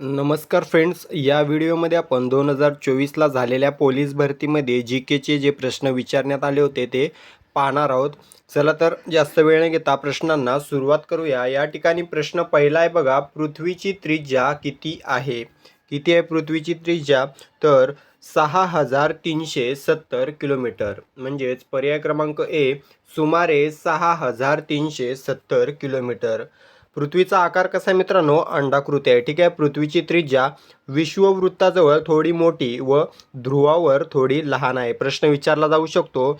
नमस्कार फ्रेंड्स या व्हिडिओमध्ये आपण दोन हजार चोवीसला झालेल्या पोलीस भरतीमध्ये जी केचे जे प्रश्न विचारण्यात आले होते ते पाहणार आहोत. चला तर जास्त वेळ न घेता प्रश्नांना सुरुवात करूया. या ठिकाणी प्रश्न पहिला आहे बघा पृथ्वीची त्रिज्या किती आहे? किती आहे पृथ्वीची त्रिज्या? तर सहा हजार तीनशे सत्तर किलोमीटर. म्हणजेच पर्याय क्रमांक ए सुमारे सहा हजार तीनशे सत्तर किलोमीटर. पृथ्वीचा आकार कसा आहे मित्रांनो? अंडाकृती आहे. ठीक आहे? पृथ्वीची त्रिज्या विश्ववृत्ताजवळ थोडी मोठी व ध्रुवावर थोडी लहान आहे. प्रश्न विचारला जाऊ शकतो.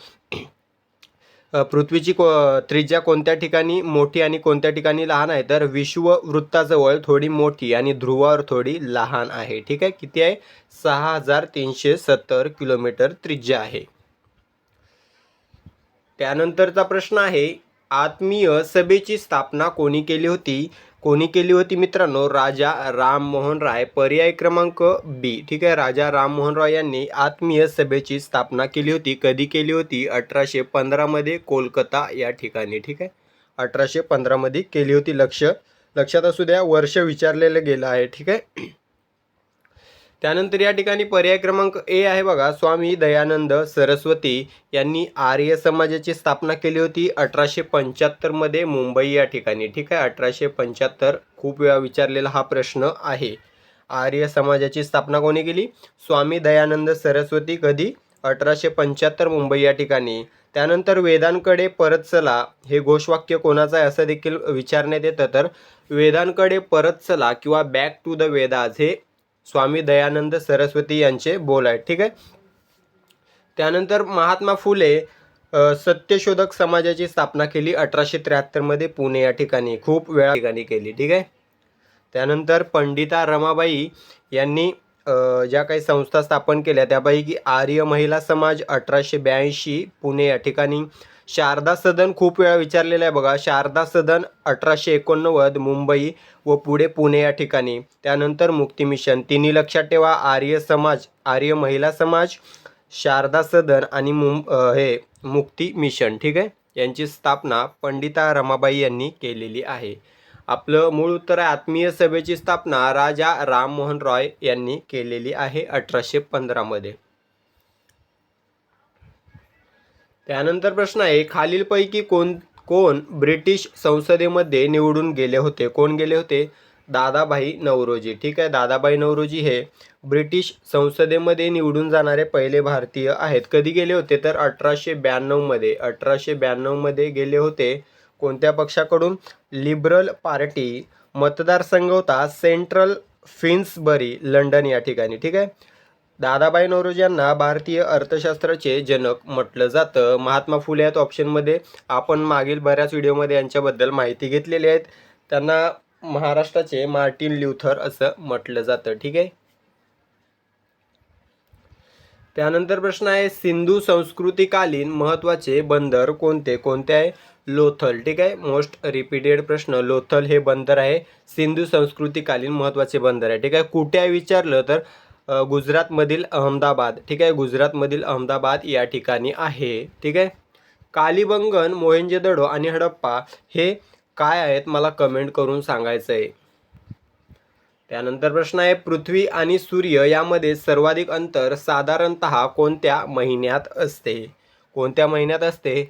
पृथ्वीची को त्रिज्या कोणत्या ठिकाणी मोठी आणि कोणत्या ठिकाणी लहान आहे? तर विश्ववृत्ताजवळ थोडी मोठी आणि ध्रुवावर थोडी लहान आहे. ठीक आहे? किती आहे? सहा हजार तीनशे सत्तर किलोमीटर त्रिज्या आहे. त्यानंतरचा प्रश्न आहे आत्मीय सभेची स्थापना कोणी केली होती? कोणी केली होती मित्रांनो? राजा राममोहन राय पर्याय क्रमांक बी. ठीक आहे राजा राममोहन राय यांनी आत्मीय सभेची स्थापना केली होती. कधी केली होती? अठराशे पंधरामध्ये कोलकाता या ठिकाणी. ठीक आहे? अठराशे पंधरामध्ये केली होती. लक्ष लक्षात असू द्या वर्ष विचारलेलं गेलं आहे. ठीक आहे? त्यानंतर या ठिकाणी पर्याय क्रमांक ए आहे बघा. स्वामी दयानंद सरस्वती यांनी आर्य समाजाची स्थापना केली होती अठराशे पंच्याहत्तरमध्ये मुंबई या ठिकाणी. ठीक आहे? अठराशे पंच्याहत्तर खूप वेळा विचारलेला हा प्रश्न आहे. आर्य समाजाची स्थापना कोणी केली? स्वामी दयानंद सरस्वती कधी? अठराशे पंच्याहत्तर मुंबई या ठिकाणी. त्यानंतर वेदांकडे परत चला. हे घोषवाक्य कोणाचं आहे असं देखील विचारण्यात येतं. तर वेदांकडे परत चला किंवा बॅक टू द वेदाज हे स्वामी दयानंद सरस्वती यांचे बोल आहेत. ठीक आहे? त्यानंतर महात्मा फुले सत्यशोधक समाजाची स्थापना केली. अठराशे त्र्याहत्तरमध्ये पुणे या ठिकाणी खूप वेळा ठिकाणी केली. ठीक आहे? त्यानंतर पंडिता रमाबाई यांनी ज्या काही संस्था स्थापन केल्या त्यापैकी आर्य महिला समाज अठराशे ब्याऐंशी पुणे या ठिकाणी शारदा सदन खूप वेळा विचारलेलं आहे बघा. शारदा सदन अठराशे एकोणनव्वद मुंबई व पुढे पुणे या ठिकाणी. त्यानंतर मुक्ती मिशन. तिन्ही लक्षात ठेवा. आर्य समाज आर्य महिला समाज शारदा सदन आणि मुं हे मुक्ती मिशन. ठीक आहे? यांची स्थापना पंडिता रमाबाई यांनी केलेली आहे. आपलं मूळ उत्तर आहे आत्मीय सभेची स्थापना राजा राममोहन रॉय यांनी केलेली आहे अठराशे पंधरामध्ये. त्यानंतर प्रश्न आहे खालीलपैकी कोण कोण ब्रिटिश संसदेमध्ये निवडून गेले होते? कोण गेले होते? दादाभाई नवरोजी. ठीक आहे दादाभाई नवरोजी हे ब्रिटिश संसदेमध्ये निवडून जाणारे पहिले भारतीय आहेत. कधी गेले होते? तर अठराशे ब्याण्णवमध्ये अठराशे ब्याण्णवमध्ये गेले होते कोणत्या पक्षाकडून? लिबरल पार्टी मतदारसंघ होता सेंट्रल फिन्सबरी लंडन या ठिकाणी. ठीक आहे? दादाबाई नवरोजी यांना भारतीय अर्थशास्त्राचे जनक म्हटलं जातं. महात्मा फुले आहेत ऑप्शनमध्ये आपण मागील बऱ्याच व्हिडिओमध्ये यांच्याबद्दल माहिती घेतलेली आहेत. त्यांना महाराष्ट्राचे मार्टिन ल्युथर असं म्हटलं जातं. ठीक आहे? त्यानंतर प्रश्न आहे सिंधू संस्कृतीकालीन महत्त्वाचे बंदर कोणते? कोणते आहे? लोथल. ठीक आहे? मोस्ट रिपीटेड प्रश्न. लोथल हे बंदर आहे. सिंधू संस्कृतीकालीन महत्त्वाचे बंदर आहे. ठीक आहे? कुठे आहे विचारलं तर गुजरातमधील अहमदाबाद. ठीक आहे? गुजरातमधील अहमदाबाद या ठिकाणी आहे. ठीक आहे? कालिबंगन मोहेंजेदडो आणि हडप्पा हे काय आहेत? मला कमेंट करून सांगायचं आहे त्यानंतर प्रश्न आहे पृथ्वी आणि सूर्य यामध्ये सर्वाधिक अंतर साधारणत कोणत्या महिन्यात असते? कोणत्या महिन्यात असते?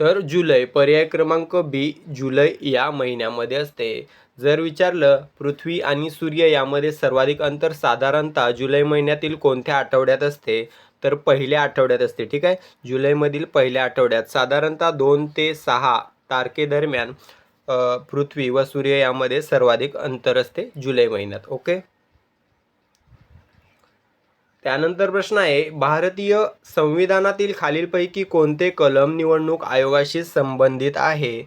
तर जुलै पर्याय क्रमांक बी जुलै या महिन्यामध्ये असते. जर विचारलं पृथ्वी आणि सूर्य यामध्ये सर्वाधिक अंतर साधारणतः जुलै महिन्यातील कोणत्या आठवड्यात असते? तर पहिल्या आठवड्यात असते ठीक आहे? जुलैमधील पहिल्या आठवड्यात. साधारणतः दोन ते सहा तारखेदरम्यान पृथ्वी व सूर्य यामध्ये सर्वाधिक अंतर असते जुलै महिन्यात ओके? त्यानंतर प्रश्न आहे भारतीय संविधानातील खालीलपैकी कोणते कलम निवडणूक आयोगाशी संबंधित आहे?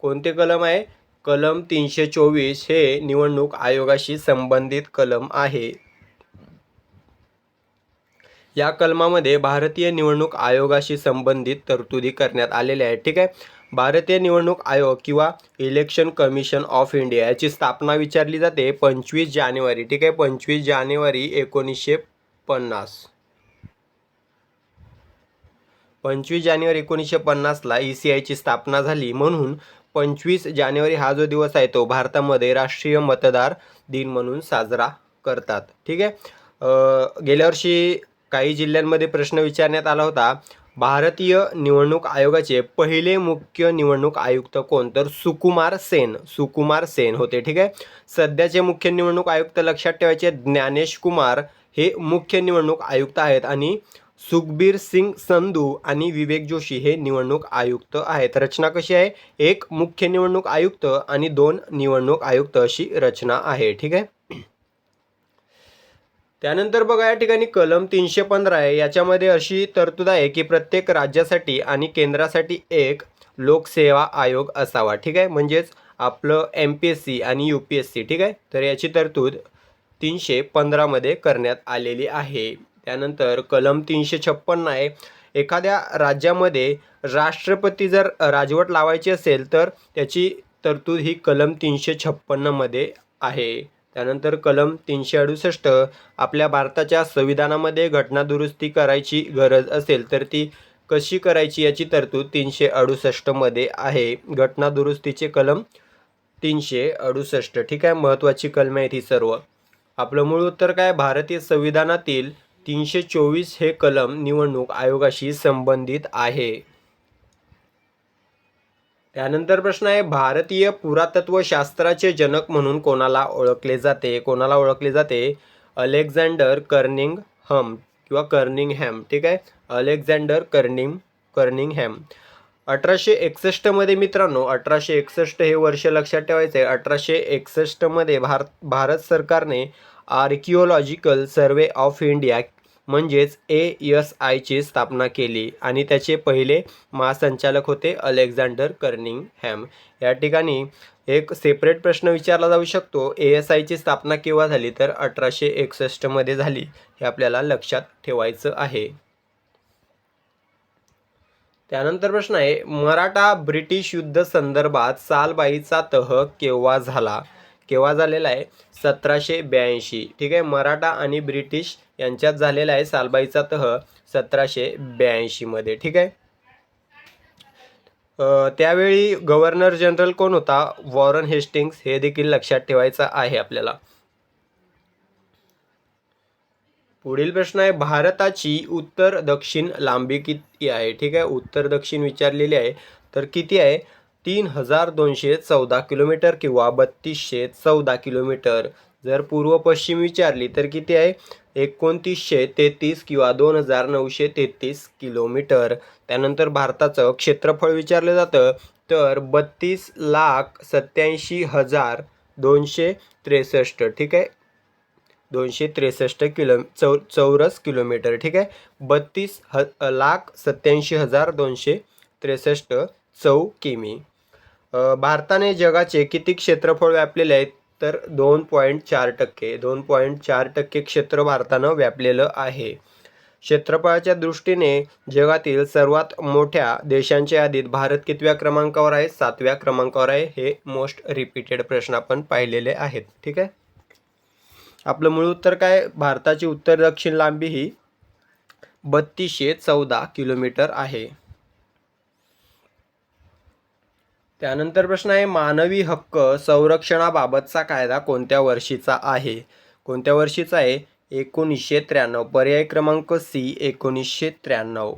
कोणते कलम आहे? कलम तीनशे चोवीस हे निवडणूक आयोगाशी संबंधित कलम आहे. या कलमामध्ये भारतीय निवडणूक आयोगाशी संबंधित तरतुदी करण्यात आलेल्या आहेत ठीक आहे? भारतीय निवडणूक आयोग किंवा इलेक्शन कमिशन ऑफ इंडिया याची स्थापना विचारली जाते पंचवीस जानेवारी. ठीक आहे? पंचवीस जानेवारी एकोणीसशे पन्नास. पंचवीस जानेवारी एकोणीसशे पन्नासला ई सी आयची स्थापना झाली. म्हणून पंचवीस जानेवारी हा जो दिवस आहे तो भारतामध्ये राष्ट्रीय मतदार दिन म्हणून साजरा करतात. ठीक आहे? गेल्या वर्षी काही जिल्ह्यांमध्ये प्रश्न विचारण्यात आला होता भारतीय निवडणूक आयोगाचे पहिले मुख्य निवडणूक आयुक्त कोण? तर सुकुमार सेन सुकुमार सेन होते. ठीक आहे? सध्याचे मुख्य निवडणूक आयुक्त लक्षात ठेवायचे ज्ञानेश कुमार हे मुख्य निवडणूक आयुक्त आहेत आणि सुखबीर सिंग संधू आणि विवेक जोशी हे निवडणूक आयुक्त आहेत. रचना कशी आहे? एक मुख्य निवडणूक आयुक्त आणि दोन निवडणूक आयुक्त अशी रचना आहे. ठीक आहे? त्यानंतर बघा या ठिकाणी कलम तीनशे पंधरा आहे. याच्यामध्ये अशी तरतूद आहे की प्रत्येक राज्यासाठी आणि केंद्रासाठी एक लोकसेवा आयोग असावा. ठीक आहे? म्हणजेच आपलं एम पी एस सी आणि यू पी एस सी ठीक आहे? तर याची तरतूद तीनशे पंधरामध्ये करण्यात आलेली आहे. त्यानंतर कलम तीनशे छप्पन्न आहे. एखाद्या राज्यामध्ये राष्ट्रपती जर राजवट लावायची असेल तर त्याची तरतूद ही कलम तीनशे छप्पन्नमध्ये आहे. त्यानंतर कलम तीनशे अडुसष्ट आपल्या भारताच्या संविधानामध्ये घटनादुरुस्ती करायची गरज असेल तर ती कशी करायची याची तरतूद तीनशे अडुसष्टमध्ये आहे. घटनादुरुस्तीचे कलम तीनशे अडुसष्ट. ठीक आहे महत्त्वाची कलमे आहेत ही सर्व. आपलं मूळ उत्तर काय? भारतीय संविधानातील तीनशे चोवीस हे कलम निवडणूक आयोगाशी संबंधित आहे. त्यानंतर प्रश्न आहे भारतीय पुरातत्वशास्त्राचे जनक म्हणून कोणाला ओळखले जाते? कोणाला ओळखले जाते? अलेक्झांडर कर्निंग हम किंवा कर्निंगहॅम ठीक आहे? Alexander Corning कर्निंगहॅम. अठराशे एकसष्टमध्ये मित्रांनो अठराशे एकसष्ट हे वर्ष लक्षात ठेवायचं आहे अठराशे एकसष्टमध्ये भारत भारत सरकारने आर्किओलॉजिकल सर्वे ऑफ इंडिया म्हणजेच ए एस आयची स्थापना केली आणि त्याचे पहिले महासंचालक होते अलेक्झांडर कर्निंग हॅम या ठिकाणी एक सेपरेट प्रश्न विचारला जाऊ शकतो. ए एस आयची स्थापना केव्हा झाली तर अठराशे एकसष्टमध्ये झाली हे आपल्याला लक्षात ठेवायचं आहे. त्यानंतर प्रश्न आहे मराठा ब्रिटिश युद्ध संदर्भात सालबाईचा तह केव्हा झाला? केव्हा झालेला आहे? सतराशे ब्याऐंशी. ठीक आहे मराठा आणि ब्रिटिश यांच्यात झालेला आहे सालबाईचा तह सतराशे ब्याऐंशीमध्ये ठीक आहे? त्यावेळी गव्हर्नर जनरल कोण होता? वॉरन हेस्टिंग्स हे देखील लक्षात ठेवायचं आहे आपल्याला. पुढील प्रश्न आहे भारताची उत्तर दक्षिण लांबी किती आहे? ठीक आहे उत्तर दक्षिण विचारलेली आहे. तर किती आहे? तीन हजार दोनशे चौदा किलोमीटर किंवा बत्तीसशे चौदा किलोमीटर. जर पूर्व पश्चिम विचारली तर किती आहे? एकोणतीसशे तेहतीस किंवा दोन हजार नऊशे तेहतीस किलोमीटर. त्यानंतर भारताचं क्षेत्रफळ विचारलं जातं तर बत्तीस लाख सत्याऐंशी हजार दोनशे त्रेसष्ट ठीक आहे? दोनशे त्रेसष्ट किलो चौ चौरस किलोमीटर ठीक आहे? बत्तीस ह लाख सत्याऐंशी हजार दोनशे त्रेसष्ट चौ किमी भारताने जगाचे किती क्षेत्रफळ व्यापलेले आहे तर दोन पॉईंट चार टक्के दोन पॉईंट चार टक्के क्षेत्र भारतानं व्यापलेलं आहे. क्षेत्रफळाच्या दृष्टीने जगातील सर्वात मोठ्या देशांच्या यादीत भारत कितव्या क्रमांकावर आहे? सातव्या क्रमांकावर आहे. हे मोस्ट रिपीटेड प्रश्न आपण पाहिलेले आहेत. ठीक आहे? आपलं मूळ उत्तर काय? भारताची उत्तर दक्षिण लांबी ही बत्तीसशे चौदा किलोमीटर आहे. त्यानंतर प्रश्न आहे मानवी हक्क संरक्षणाबाबतचा कायदा कोणत्या वर्षीचा आहे? कोणत्या वर्षीचा आहे? एकोणीसशे त्र्याण्णव. पर्याय क्रमांक सी एकोणीसशे त्र्याण्णव.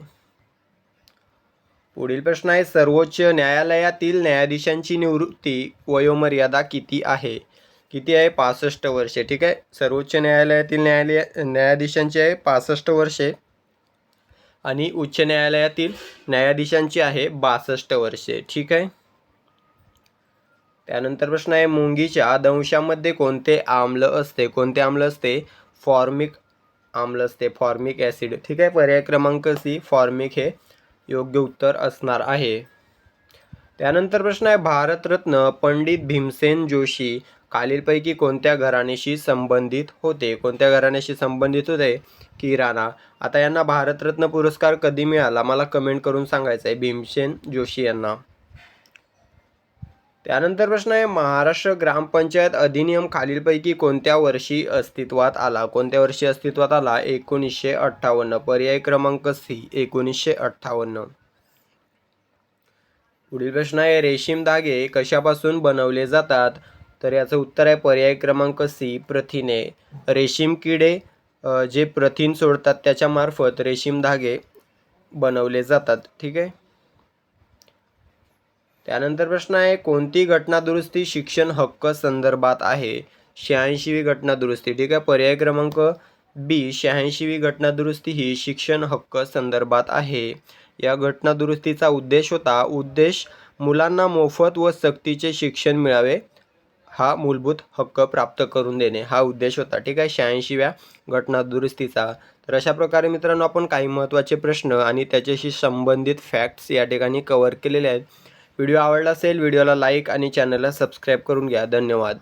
पुढील प्रश्न आहे सर्वोच्च न्यायालयातील न्यायाधीशांची निवृत्ती वयोमर्यादा किती आहे? किती आहे? पासष्ट वर्षे. ठीक आहे? सर्वोच्च न्यायालयातील न्यायालय न्यायाधीशांची आहे पासष्ट वर्षे आणि उच्च न्यायालयातील न्यायाधीशांची आहे बासष्ट वर्षे. ठीक आहे? त्यानंतर प्रश्न आहे मुंगीच्या दंशामध्ये कोणते आम्ल असते? कोणते आम्ल असते? फॉर्मिक आम्ल असते. Formic acid. ठीक आहे पर्याय क्रमांक सी फॉर्मिक हे योग्य उत्तर असणार आहे. त्यानंतर प्रश्न आहे भारतरत्न पंडित भीमसेन जोशी खालीलपैकी कोणत्या घराण्याशी संबंधित होते? कोणत्या घराण्याशी संबंधित होते? किराणा. आता यांना भारतरत्न पुरस्कार कधी मिळाला? मला कमेंट करून सांगायचं आहे. भीमसेन जोशी यांना. त्यानंतर प्रश्न आहे महाराष्ट्र ग्रामपंचायत अधिनियम खालीलपैकी कोणत्या वर्षी अस्तित्वात आला? कोणत्या वर्षी अस्तित्वात आला? एकोणीसशे अठ्ठावन्न. पर्याय क्रमांक सी एकोणीसशे अठ्ठावन्न. पुढील प्रश्न आहे रेशीम धागे कशापासून बनवले जातात? तर याचं उत्तर आहे पर्याय क्रमांक सी प्रथिने. रेशीम किडे जे प्रथिन सोडतात त्याच्यामार्फत रेशीम धागे बनवले जातात. ठीक आहे? त्यानंतर प्रश्न आहे कोणती घटना दुरुस्ती शिक्षण हक्क संदर्भात आहे? शहाऐंशीवी घटना दुरुस्ती ठीक आहे पर्याय क्रमांक बी शहाऐंशीवी घटना दुरुस्ती ही शिक्षण हक्क संदर्भात आहे. या घटना दुरुस्तीचा उद्देश होता उद्देश मुलांना मोफत व सक्तीचे शिक्षण मिळावे हा मूलभूत हक्क प्राप्त करून देणे हा उद्देश होता. ठीक आहे शहाऐंशीव्या घटना दुरुस्तीचा तर अशा प्रकारे मित्रांनो आपण काही महत्त्वाचे प्रश्न आणि त्याच्याशी संबंधित फॅक्ट्स या ठिकाणी कवर केलेले आहेत. व्हिडिओ आवडला असेल व्हिडिओला लाईक आणि चॅनलला सबस्क्राईब करून घ्या. धन्यवाद.